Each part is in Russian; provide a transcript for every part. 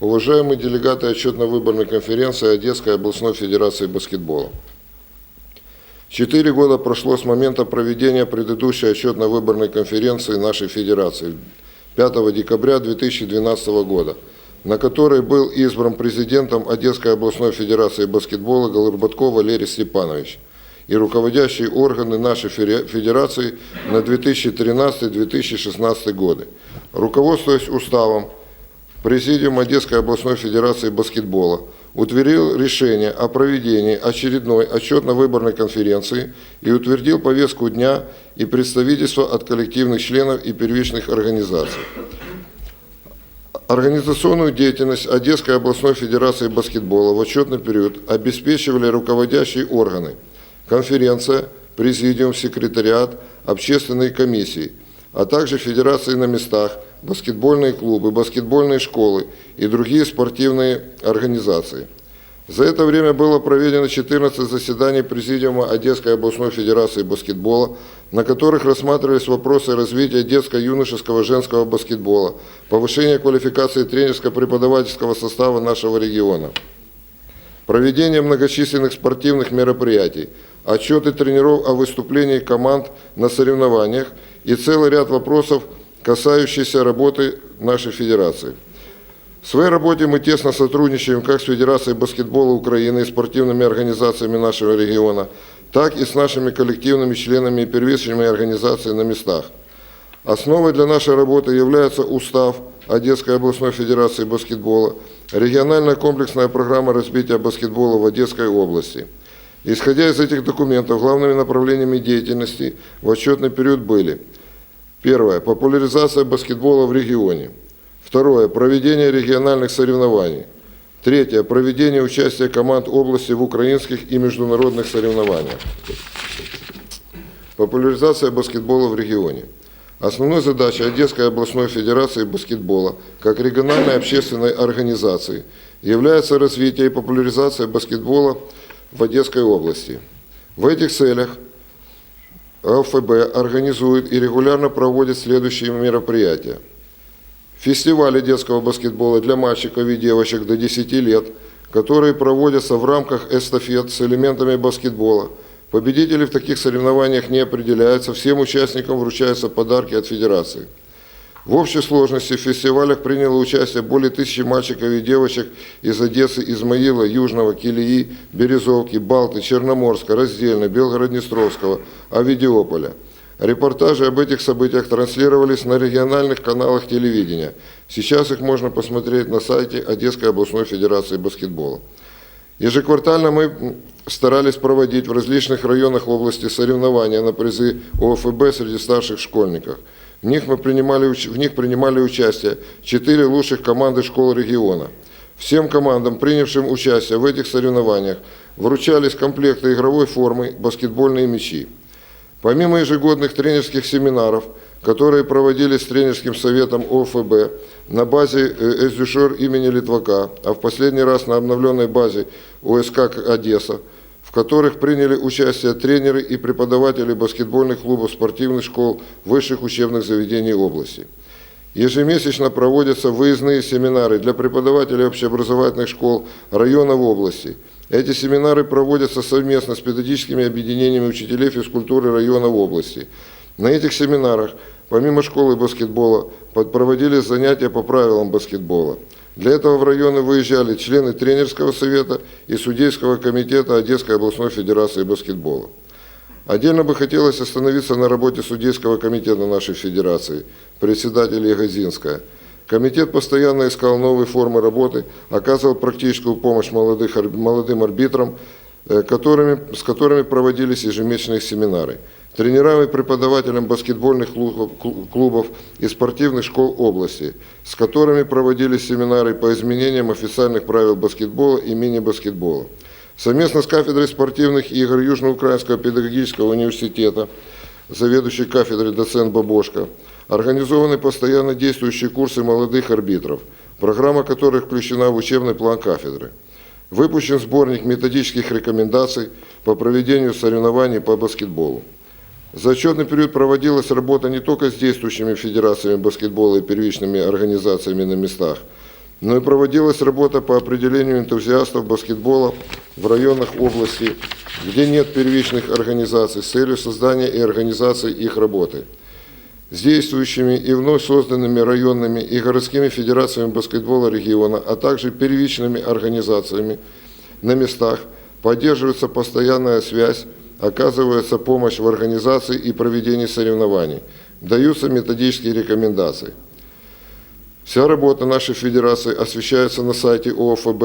Уважаемые делегаты отчетно-выборной конференции Одесской областной федерации баскетбола. Четыре года прошло с момента проведения предыдущей отчетно-выборной конференции нашей федерации 5 декабря 2012 года, на которой был избран президентом Одесской областной федерации баскетбола Голубатков Валерий Степанович и руководящие органы нашей федерации на 2013-2016 годы. Руководствуясь уставом Президиум Одесской областной федерации баскетбола утвердил решение о проведении очередной отчетно-выборной конференции и утвердил повестку дня и представительство от коллективных членов и первичных организаций. Организационную деятельность Одесской областной федерации баскетбола в отчетный период обеспечивали руководящие органы, конференция, президиум, секретариат, общественные комиссии, а также федерации на местах, баскетбольные клубы, баскетбольные школы и другие спортивные организации. За это время было проведено 14 заседаний Президиума Одесской областной федерации баскетбола, на которых рассматривались вопросы развития детско-юношеского женского баскетбола, повышения квалификации тренерско-преподавательского состава нашего региона, проведение многочисленных спортивных мероприятий, отчеты тренеров о выступлении команд на соревнованиях и целый ряд вопросов, касающихся работы нашей федерации. В своей работе мы тесно сотрудничаем как с Федерацией баскетбола Украины и спортивными организациями нашего региона, так и с нашими коллективными членами и первичными организациями на местах. Основой для нашей работы является устав Одесской областной федерации баскетбола, региональная комплексная программа развития баскетбола в Одесской области. Исходя из этих документов, главными направлениями деятельности в отчетный период были Первое. Популяризация баскетбола в регионе. Второе. Проведение региональных соревнований. Третье. Проведение участия команд области в украинских и международных соревнованиях. Популяризация баскетбола в регионе. Основной задачей Одесской областной федерации баскетбола как региональной общественной организации является развитие и популяризация баскетбола в Одесской области. В этих целях ЛФБ организует и регулярно проводит следующие мероприятия. Фестивали детского баскетбола для мальчиков и девочек до 10 лет, которые проводятся в рамках эстафет с элементами баскетбола. Победители в таких соревнованиях не определяются, всем участникам вручаются подарки от Федерации. В общей сложности в фестивалях приняло участие более тысячи мальчиков и девочек из Одессы, Измаила, Южного, Килии, Березовки, Балты, Черноморска, Раздельно, Белгород-Днестровского, Авидиополя. Репортажи об этих событиях транслировались на региональных каналах телевидения. Сейчас их можно посмотреть на сайте Одесской областной федерации баскетбола. Ежеквартально мы старались проводить в различных районах области соревнования на призы ОФБ среди старших школьников. В них, мы принимали, в них принимали участие четыре лучших команды школ региона. Всем командам, принявшим участие в этих соревнованиях, вручались комплекты игровой формы, баскетбольные мячи. Помимо ежегодных тренерских семинаров, которые проводились с тренерским советом ОФБ на базе э, СДЮШОР имени Литвака, а в последний раз на обновленной базе ОСК Одесса, в которых приняли участие тренеры и преподаватели баскетбольных клубов, спортивных школ, высших учебных заведений области. Ежемесячно проводятся выездные семинары для преподавателей общеобразовательных школ района в области. Эти семинары проводятся совместно с педагогическими объединениями учителей физкультуры района в области. На этих семинарах, помимо школы баскетбола, проводились занятия по правилам баскетбола. Для этого в районы выезжали члены тренерского совета и судейского комитета Одесской областной федерации баскетбола. Отдельно бы хотелось остановиться на работе судейского комитета нашей федерации, председателя Ягозинская. Комитет постоянно искал новые формы работы, оказывал практическую помощь молодых, молодым арбитрам, э, которыми, с которыми проводились ежемесячные семинары. Тренерам и преподавателям баскетбольных клубов, клу- клубов и спортивных школ области, с которыми проводились семинары по изменениям официальных правил баскетбола и мини-баскетбола. Совместно с кафедрой спортивных игр Южноукраинского педагогического университета, заведующий кафедрой доцент Бабошко, организованы постоянно действующие курсы молодых арбитров, программа которых включена в учебный план кафедры. Выпущен сборник методических рекомендаций по проведению соревнований по баскетболу. За отчетный период проводилась работа не только с действующими федерациями баскетбола и первичными организациями на местах, но и проводилась работа по определению энтузиастов баскетбола в районах области, где нет первичных организаций, с целью создания и организации их работы. С действующими и вновь созданными районными и городскими федерациями баскетбола региона, а также первичными организациями на местах поддерживается постоянная связь, оказывается помощь в организации и проведении соревнований, даются методические рекомендации. Вся работа нашей федерации освещается на сайте ОФБ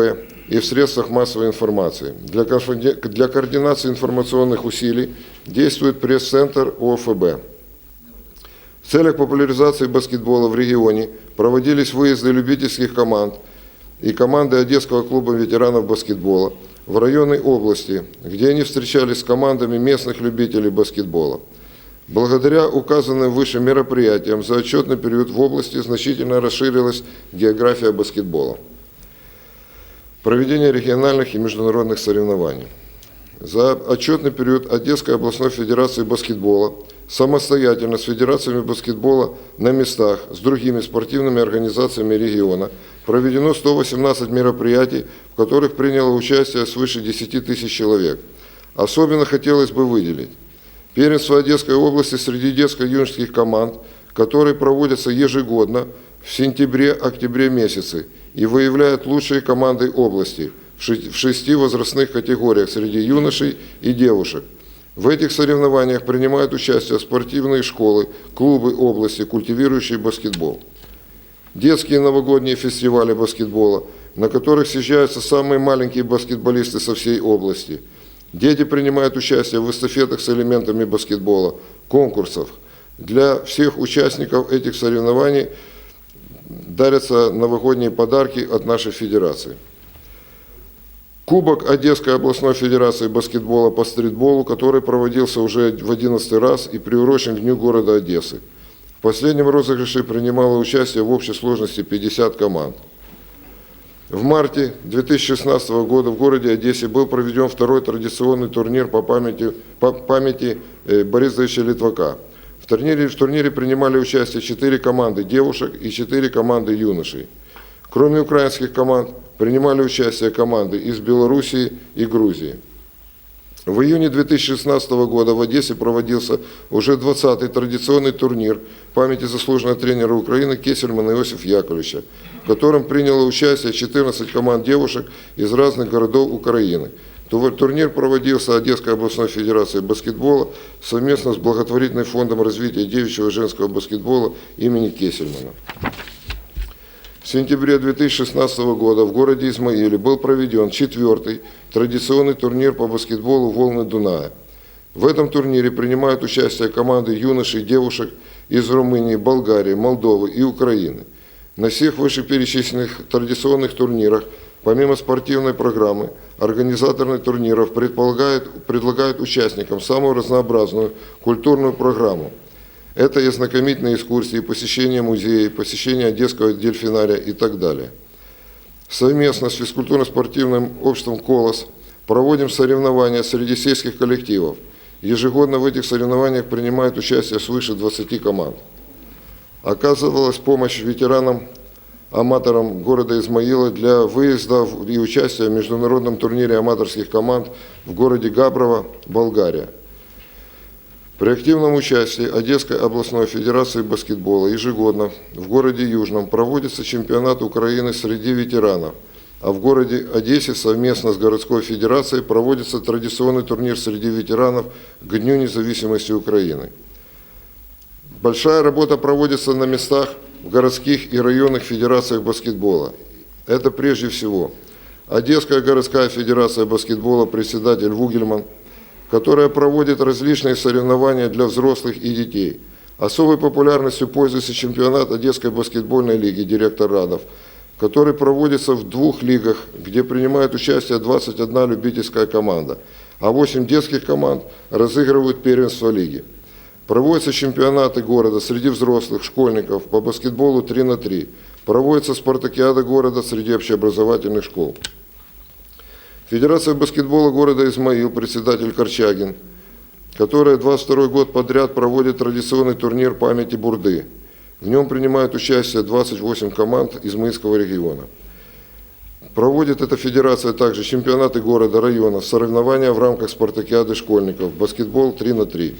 и в средствах массовой информации. Для, координации информационных усилий действует пресс-центр ОФБ. В целях популяризации баскетбола в регионе проводились выезды любительских команд и команды Одесского клуба ветеранов баскетбола в районы области, где они встречались с командами местных любителей баскетбола. Благодаря указанным выше мероприятиям за отчетный период в области значительно расширилась география баскетбола. Проведение региональных и международных соревнований. За отчетный период Одесской областной федерации баскетбола самостоятельно с федерациями баскетбола на местах с другими спортивными организациями региона проведено 118 мероприятий, в которых приняло участие свыше 10 тысяч человек. Особенно хотелось бы выделить первенство Одесской области среди детско-юношеских команд, которые проводятся ежегодно в сентябре-октябре месяце и выявляют лучшие команды области в шести возрастных категориях среди юношей и девушек. В этих соревнованиях принимают участие спортивные школы, клубы области, культивирующие баскетбол. Детские новогодние фестивали баскетбола, на которых съезжаются самые маленькие баскетболисты со всей области. Дети принимают участие в эстафетах с элементами баскетбола, конкурсах. Для всех участников этих соревнований дарятся новогодние подарки от нашей федерации. Кубок Одесской областной федерации баскетбола по стритболу, который проводился уже в 11 раз и приурочен к Дню города Одессы. В последнем розыгрыше принимало участие в общей сложности 50 команд. В марте 2016 года в городе Одессе был проведен второй традиционный турнир по памяти, по памяти э, Борисовича Литвака. В турнире, в турнире принимали участие 4 команды девушек и 4 команды юношей. Кроме украинских команд, принимали участие команды из Белоруссии и Грузии. В июне 2016 года в Одессе проводился уже 20-й традиционный турнир памяти заслуженного тренера Украины Кесельмана Иосифа Яковлевича, в котором приняло участие 14 команд девушек из разных городов Украины. Турнир проводился Одесской областной федерацией баскетбола совместно с благотворительным фондом развития девичьего женского баскетбола имени Кесельмана. В сентябре 2016 года в городе Измаиле был проведен четвертый традиционный турнир по баскетболу «Волны Дуная». В этом турнире принимают участие команды юношей и девушек из Румынии, Болгарии, Молдовы и Украины. На всех вышеперечисленных традиционных турнирах, помимо спортивной программы, организаторы турниров предлагают участникам самую разнообразную культурную программу – это и знакомительные экскурсии, посещение музея, посещение Одесского дельфинария и так далее. Совместно с физкультурно-спортивным обществом «Колос» проводим соревнования среди сельских коллективов. Ежегодно в этих соревнованиях принимают участие свыше 20 команд. Оказывалась помощь ветеранам, аматорам города Измаила для выезда и участия в международном турнире аматорских команд в городе Габрово, Болгария. При активном участии Одесской областной федерации баскетбола ежегодно в городе Южном проводится чемпионат Украины среди ветеранов, а в городе Одессе совместно с городской федерацией проводится традиционный турнир среди ветеранов к Дню независимости Украины. Большая работа проводится на местах в городских и районных федерациях баскетбола. Это прежде всего Одесская городская федерация баскетбола, председатель Вугельман – которая проводит различные соревнования для взрослых и детей. Особой популярностью пользуется чемпионат Одесской баскетбольной лиги «Директор Радов», который проводится в двух лигах, где принимает участие 21 любительская команда, а 8 детских команд разыгрывают первенство лиги. Проводятся чемпионаты города среди взрослых, школьников по баскетболу 3 на 3. Проводится спартакиада города среди общеобразовательных школ. Федерация баскетбола города Измаил, председатель Корчагин, которая 22 год подряд проводит традиционный турнир памяти Бурды. В нем принимают участие 28 команд Измаильского региона. Проводит эта федерация также чемпионаты города, районов, соревнования в рамках спартакиады школьников, баскетбол 3 на 3.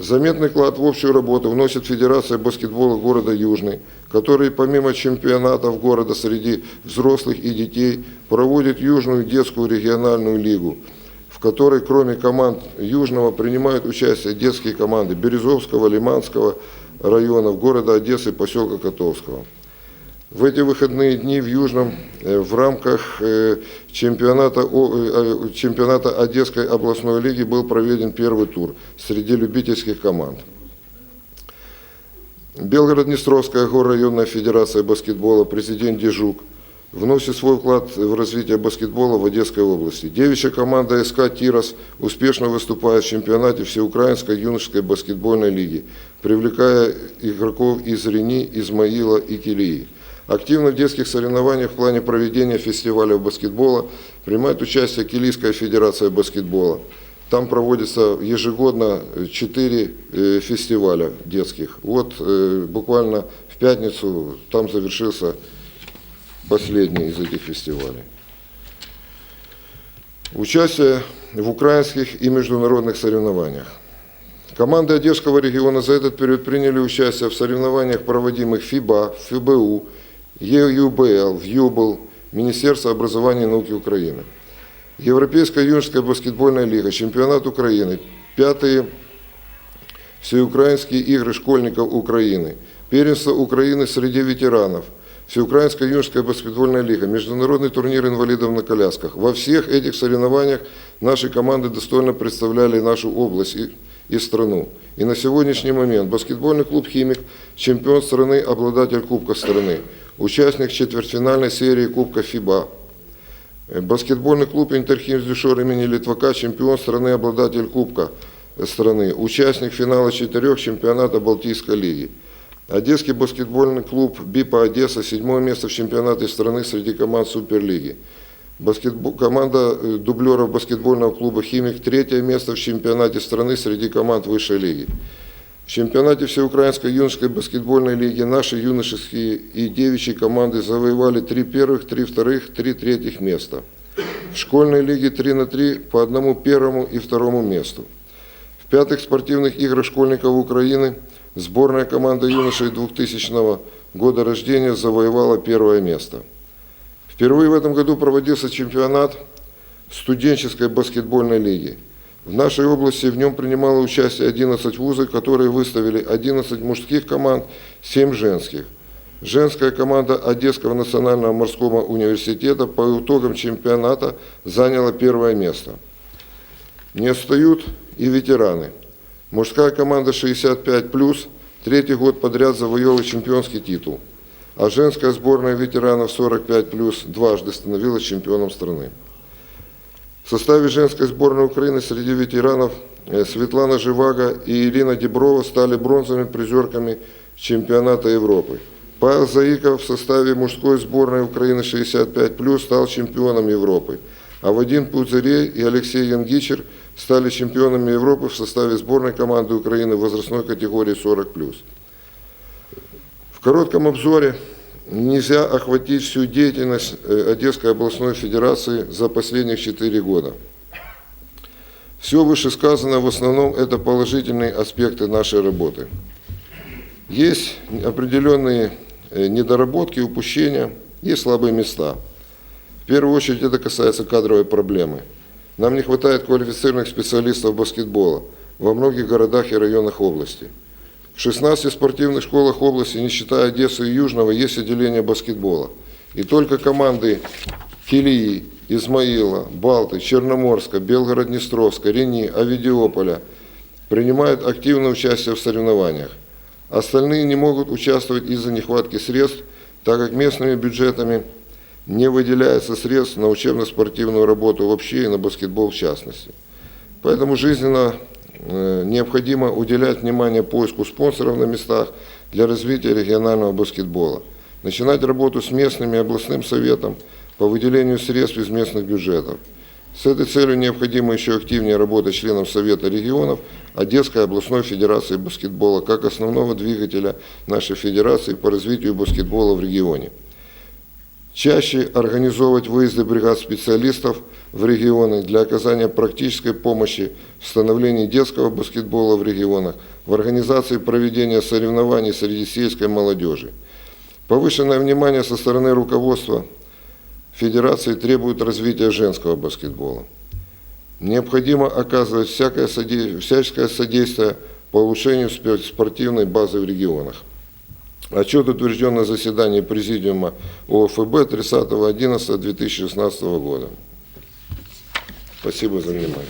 Заметный вклад в общую работу вносит Федерация баскетбола города Южный, который помимо чемпионатов города среди взрослых и детей проводит Южную детскую региональную лигу, в которой кроме команд Южного принимают участие детские команды Березовского, Лиманского районов, города Одессы, поселка Котовского. В эти выходные дни в Южном э, в рамках э, чемпионата, э, чемпионата Одесской областной лиги был проведен первый тур среди любительских команд. Белгород-Днестровская горрайонная федерация баскетбола, президент Дежук, вносит свой вклад в развитие баскетбола в Одесской области. Девичья команда СК «Тирос» успешно выступает в чемпионате Всеукраинской юношеской баскетбольной лиги, привлекая игроков из Рени, Измаила и Килии. Активно в детских соревнованиях в плане проведения фестиваля баскетбола принимает участие Килийская федерация баскетбола. Там проводится ежегодно 4 э, фестиваля детских. Вот э, буквально в пятницу там завершился последний из этих фестивалей. Участие в украинских и международных соревнованиях. Команды Одесского региона за этот период приняли участие в соревнованиях, проводимых ФИБА, ФБУ, ЕЮБЛ, ЮБЛ, Министерство образования и науки Украины. Европейская юношеская баскетбольная лига, чемпионат Украины, пятые всеукраинские игры школьников Украины, первенство Украины среди ветеранов, Всеукраинская юношеская баскетбольная лига, международный турнир инвалидов на колясках. Во всех этих соревнованиях наши команды достойно представляли нашу область и, страну. И на сегодняшний момент баскетбольный клуб «Химик» чемпион страны, обладатель Кубка страны, участник четвертьфинальной серии Кубка ФИБА, Баскетбольный клуб «Интерхим» Дюшор имени Литвака, чемпион страны, обладатель Кубка страны, участник финала четырех чемпионата Балтийской лиги. Одесский баскетбольный клуб «БИПа Одесса» седьмое место в чемпионате страны среди команд Суперлиги. Баскетбол, команда э, дублеров баскетбольного клуба «Химик» третье место в чемпионате страны среди команд высшей лиги. В чемпионате Всеукраинской юношеской баскетбольной лиги наши юношеские и девичьи команды завоевали три первых, три вторых, три третьих места. В школьной лиге 3 на 3 по одному первому и второму месту. В пятых спортивных играх школьников Украины сборная команда юношей 2000 года рождения завоевала первое место. Впервые в этом году проводился чемпионат студенческой баскетбольной лиги. В нашей области в нем принимало участие 11 вузов, которые выставили 11 мужских команд, 7 женских. Женская команда Одесского национального морского университета по итогам чемпионата заняла первое место. Не отстают и ветераны. Мужская команда 65+, третий год подряд завоевывает чемпионский титул. А женская сборная ветеранов 45+, дважды становилась чемпионом страны. В составе женской сборной Украины среди ветеранов э, Светлана Живаго и Ирина Деброва стали бронзовыми призерками чемпионата Европы. Павел Заиков в составе мужской сборной Украины 65+, стал чемпионом Европы. А Вадим Пузырей и Алексей Янгичер стали чемпионами Европы в составе сборной команды Украины в возрастной категории 40+. В коротком обзоре нельзя охватить всю деятельность э, Одесской областной федерации за последних 4 года. Все вышесказанное в основном это положительные аспекты нашей работы. Есть определенные э, недоработки, упущения, есть слабые места. В первую очередь это касается кадровой проблемы. Нам не хватает квалифицированных специалистов баскетбола во многих городах и районах области. В 16 спортивных школах области, не считая Одессы и Южного, есть отделение баскетбола. И только команды Килии, Измаила, Балты, Черноморска, Белгород-Днестровска, Рени, Авидиополя принимают активное участие в соревнованиях. Остальные не могут участвовать из-за нехватки средств, так как местными бюджетами не выделяется средств на учебно-спортивную работу вообще и на баскетбол в частности. Поэтому жизненно необходимо уделять внимание поиску спонсоров на местах для развития регионального баскетбола. Начинать работу с местным и областным советом по выделению средств из местных бюджетов. С этой целью необходимо еще активнее работать членам Совета регионов Одесской областной федерации баскетбола как основного двигателя нашей федерации по развитию баскетбола в регионе. Чаще организовывать выезды бригад специалистов в регионы для оказания практической помощи в становлении детского баскетбола в регионах, в организации проведения соревнований среди сельской молодежи. Повышенное внимание со стороны руководства Федерации требует развития женского баскетбола. Необходимо оказывать всякое, соде- всяческое содействие по улучшению спортивной базы в регионах. Отчет утвержден на заседании Президиума ОФБ 30.11.2016 года. Спасибо за внимание.